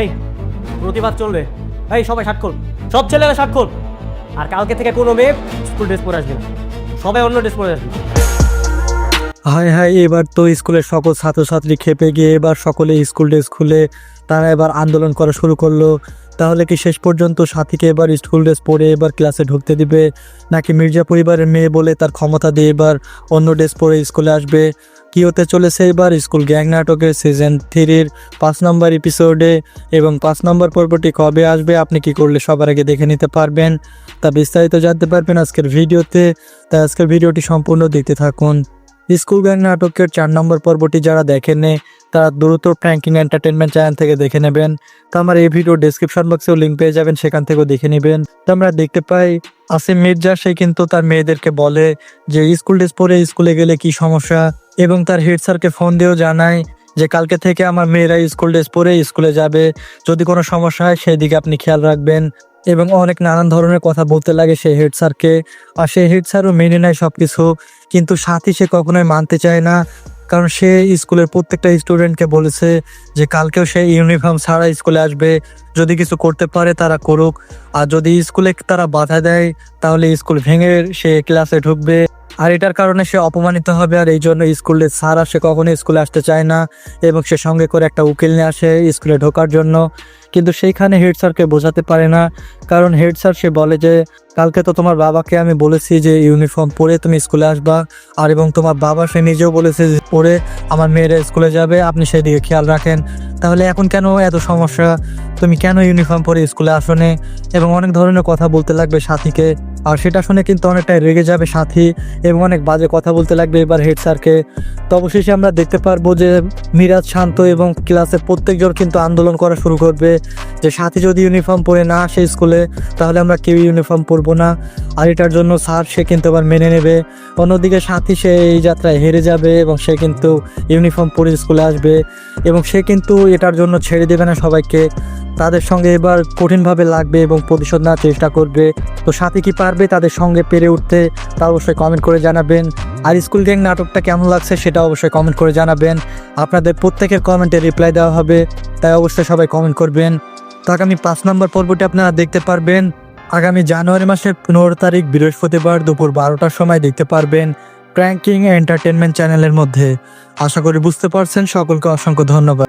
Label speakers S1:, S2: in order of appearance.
S1: এই, প্রতিবাদ চলবে। এই, সবাই স্বাক্ষর সব ছেলেরা স্বাক্ষর আর কালকে থেকে কোনো মেয়ে স্কুল ড্রেস পরে আসবে না। সবাই অন্য ড্রেস পরে আসবে।
S2: হায় হায়, এবার তো স্কুলের সকল ছাত্রছাত্রী খেপে গিয়ে এবার সকলে স্কুল ড্রেস খুলে তারা এবার আন্দোলন করা শুরু করল। তাহলে কি শেষ পর্যন্ত সাথীকে এবার স্কুল ড্রেস পরে এবার ক্লাসে ঢুকতে দিবে? নাকি মির্জা পরিবারের মেয়ে বলে তার ক্ষমতা দিয়ে এবার অন্য ড্রেস পরে স্কুলে আসবে? কি হতে চলেছে এবার স্কুল গ্যাং নাটকের সিজন থ্রির পাঁচ নম্বর এপিসোডে এবং পাঁচ নম্বর পর্বটি কবে আসবে, আপনি কি করলে সবার আগে দেখে নিতে পারবেন? তা বিস্তারিত জানতে পারবেন আজকের ভিডিওতে। তাই আজকের ভিডিওটি সম্পূর্ণ দেখতে থাকুন। স্কুল গ্যাং নাটকের চার নম্বর পর্বটি যারা দেখেন তারা দ্রুত প্র্যাঙ্কিং এন্টারটেনমেন্ট চ্যানেল থেকে দেখে নেবেন। তো আমার এই ভিডিও ডিসক্রিপশন বক্সেও লিঙ্ক পেয়ে যাবেন, সেখান থেকেও দেখে নেবেন। তো আমরা দেখতে পাই, আসিম মির্জা, সে কিন্তু তার মেয়েদেরকে বলে যে, স্কুল ড্রেস পরে স্কুলে গেলে কি সমস্যা? এবং তার হেড স্যারকে ফোন দিয়েও জানায় যে, কালকে থেকে আমার মেয়েরা স্কুল ড্রেস পরে স্কুলে যাবে। যদি কোনো সমস্যা হয় সেই দিকে আপনি খেয়াল রাখবেন। এবং অনেক নানান ধরনের কথা বলতে লাগে সেই হেড স্যারকে। আর সেই হেড স্যারও মেনে নেয় সব কিছু কিন্তু সাথী সে কখনোই মানতে চায় না। কারণ সে স্কুলের প্রত্যেকটা স্টুডেন্টকে বলেছে যে, কালকেও সে ইউনিফর্ম ছাড়া স্কুলে আসবে। যদি কিছু করতে পারে তারা করুক। আর যদি স্কুলে তারা বাধা দেয়, তাহলে স্কুল ভেঙে সে ক্লাসে ঢুকবে। আর এটার কারণে সে অপমানিত হবে আর এই জন্য স্কুলে স্যার আর সে কখনো স্কুলে আসতে চায় না এবং সে সঙ্গে করে একটা উকিল নিয়ে আসে স্কুলে ঢোকার জন্য। কিন্তু সেইখানে হেড স্যারকে বোঝাতে পারে না, কারণ হেড স্যার সে বলে যে, কালকে তো তোমার বাবাকে আমি বলেছি যে ইউনিফর্ম পরে তুমি স্কুলে আসবা আর এবং তোমার বাবা সে নিজেও বলেছে যে, পরে আমার মেয়েরা স্কুলে যাবে, আপনি সেদিকে খেয়াল রাখেন। তাহলে এখন কেন এত সমস্যা? তুমি কেন ইউনিফর্ম পরে স্কুলে আসনে? এবং অনেক ধরনের কথা বলতে লাগবে সাথীকে। আর সেটা শুনে কিন্তু অনেকটাই রেগে যাবে সাথী এবং অনেক বাজে কথা বলতে লাগবে এবার হেড স্যারকে। তো অবশেষে আমরা দেখতে পারব যে মিরাজ শান্ত এবং ক্লাসের প্রত্যেকজন কিন্তু আন্দোলন করা শুরু করবে। যে সাথী যদি ইউনিফর্ম পরে না আসে স্কুলে তাহলে আমরা কেউ ইউনিফর্ম পরবো না। আর এটার জন্য স্যার, সে কিন্তু আবার মেনে নেবে। অন্যদিকে সাথী, সে এই যাত্রায় হেরে যাবে এবং সে কিন্তু ইউনিফর্ম পরে স্কুলে আসবে এবং সে কিন্তু এটার জন্য ছেড়ে দেবে না সবাইকে। তাদের সঙ্গে এবার কঠিনভাবে লাগবে এবং প্রতিশোধ নেওয়ার চেষ্টা করবে। তো সাথে কি পারবে তাদের সঙ্গে পেরে উঠতে, তা অবশ্যই কমেন্ট করে জানাবেন। আর স্কুল গ্যাং নাটকটা কেমন লাগছে সেটা অবশ্যই কমেন্ট করে জানাবেন। আপনাদের প্রত্যেকের কমেন্টে রিপ্লাই দেওয়া হবে, তাই অবশ্যই সবাই কমেন্ট করবেন। তো আগামী পাঁচ নম্বর পর্বটি আপনারা দেখতে পারবেন। আগামী জানুয়ারি মাসের পনেরো তারিখ, বৃহস্পতিবার দুপুর বারোটার সময় দেখতে পারবেন প্র্যাঙ্কিং এন্টারটেনমেন্ট চ্যানেলের মধ্যে। আশা করি বুঝতে পারছেন। সকলকে অসংখ্য ধন্যবাদ।